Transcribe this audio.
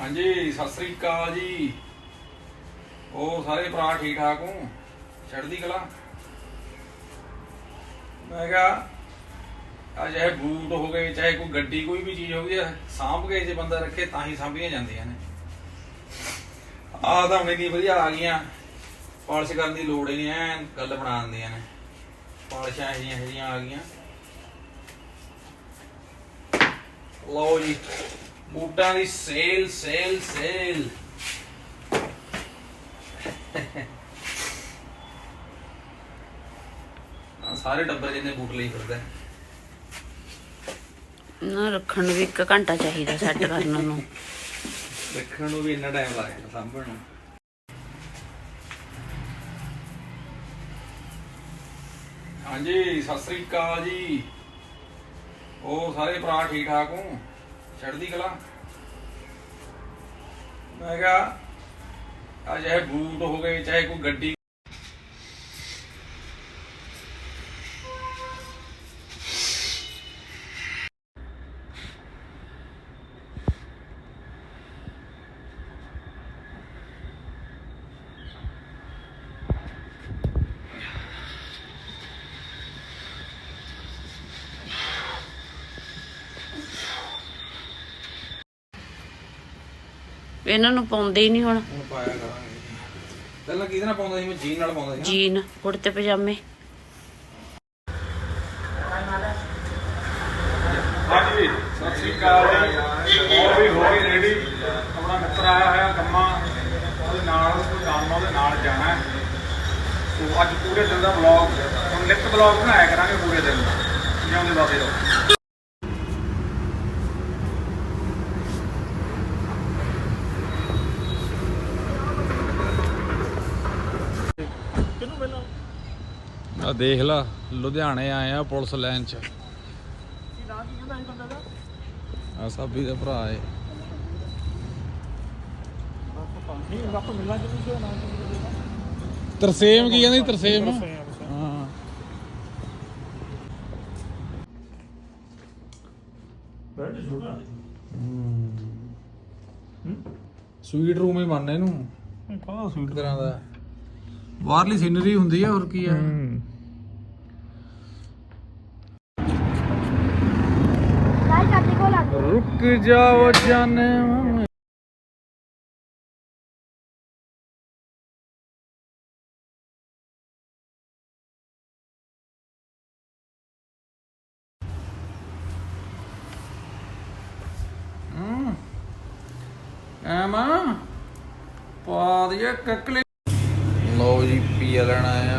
ਹਾਂਜੀ, ਸਤਿ ਸ੍ਰੀ ਅਕਾਲ ਜੀ। ਉਹ ਸਾਰੇ ਭਰਾ ਠੀਕ ਠਾਕ ਹੋ? ਚੜ੍ਹਦੀ ਕਲਾ? ਮੈਂ ਕਿਹਾ ਆ ਚਾਹੇ ਬੂਟ ਹੋ ਗਏ, ਚਾਹੇ ਕੋਈ ਗੱਡੀ, ਕੋਈ ਵੀ ਚੀਜ਼ ਹੋ ਗਈ ਸਾਂਭ ਕੇ ਜੇ ਬੰਦਾ ਰੱਖੇ, ਤਾਂ ਹੀ ਸਾਂਭੀਆਂ ਜਾਂਦੀਆਂ ਨੇ। ਆ ਤਾਂ ਹੁਣ ਇੰਨੀ ਵਧੀਆ ਆ ਗਈਆਂ। ਪਾਲਿਸ਼ ਕਰਨ ਦੀ ਲੋੜ ਹੀ ਨਹੀਂ ਐ ਗੱਲ ਬਣਾ ਦਿੰਦੀਆਂ ਨੇ। ਪਾਲਿਸ਼ਾਂ ਇਹ ਜਿਹੀਆਂ ਜਿਹੀਆਂ ਆ ਗਈਆਂ। ਲਓ ਜੀ ਬੂਟਾਂ ਦੀ ਸੇਲ ਸੇਲ ਸੇਲ। ਸਾਰੇ ਡੱਬਰ ਜਿੰਨੇ ਬੂਟ ਲਈ ਫਿਰਦਾ। ਨਾ ਰੱਖਣ ਨੂੰ ਵੀ 1 ਘੰਟਾ ਚਾਹੀਦਾ ਸੈੱਟ ਕਰਨ ਨੂੰ। ਦੇਖਣ ਨੂੰ ਵੀ ਇੰਨਾ ਟਾਈਮ ਲੱਗ ਜਾਂਦਾ ਸਾਂਭਣ ਨੂੰ। ਹਾਂਜੀ ਸਤਿ ਸ੍ਰੀ ਅਕਾਲ ਜੀ। ਉਹ ਸਾਰੇ ਭਰਾ ਠੀਕ ਠਾਕ ਹੋ? ਚੜ੍ਹਦੀ ਕਲਾ। ਮੈਂ ਕਿਹਾ ਆ ਚਾਹੇ ਬੂਟ ਹੋ ਗਏ ਚਾਹੇ ਕੋਈ ਗੱਡੀ ਇਹਨਾਂ ਨੂੰ ਪਾਉਂਦੇ ਹੀ ਨਹੀਂ ਹੁਣ। ਹੁਣ ਪਾਇਆ ਕਰਾਂਗੇ। ਪਹਿਲਾਂ ਕਿਹਦੇ ਨਾਲ ਪਾਉਂਦਾ ਸੀ? ਮੈਂ ਜੀਨ ਨਾਲ ਪਾਉਂਦਾ ਸੀ। ਜੀਨ ਕੁੜਤੇ ਪਜਾਮੇ। ਹਾਂਜੀ ਸਤਿ ਸ੍ਰੀ ਅਕਾਲ ਜੀ। ਹੋਰ ਵੀ ਹੋ ਗਈ ਰੈਡੀ ਆਪਣਾ ਮਿੱਤਰ ਆਇਆ ਹੋਇਆ ਕੰਮਾ ਉਹਦੇ ਨਾਲ ਕੋਈ ਕੰਮ ਆ ਉਹਦੇ ਨਾਲ ਜਾਣਾ ਹੈ। ਸੋ ਅੱਜ ਪੂਰੇ ਦਿਨ ਦਾ ਵਲੌਗ ਹੁਣ ਨਿੱਤ ਵਲੌਗ ਬਣਾਇਆ ਕਰਾਂਗੇ ਪੂਰੇ ਦਿਨ ਦਾ। ਜਿਉਂਦੇ ਬਾਦੇ ਰਹੋ ਆ ਦੇਖ ਲਾ ਲੁਧਿਆਣੇ ਆਏ ਆ ਪੁਲਿਸ ਲਾਈਨ 'ਚ। ਆ ਸਾਬੀ ਦਾ ਭਰਾ ਏ। ਤਰਸੇਮ ਕੀ ਕਹਿੰਦੀ? ਤਰਸੇਮ? ਹਾਂ। ਸਵੀਟ ਰੂਮ ਹੀ ਮੰਨ ਇਹਨੂੰ। ਕਾਹਦਾ ਸੂਟ ਤਰ੍ਹਾਂ ਦਾ। ਬਾਹਰਲੀ ਸੀਨਰੀ ਹੁੰਦੀ ਆ ਹੋਰ ਕੀ ਆ? ਰੁਕ ਜਾਓ ਜਾਨੇ ਹੂੰ। ਐਮਾ ਪਾ ਦਿਆ ਕੱਕਲੇ। ਲਓ ਜੀ ਪੀਆ ਲੈਣ ਆਇਆ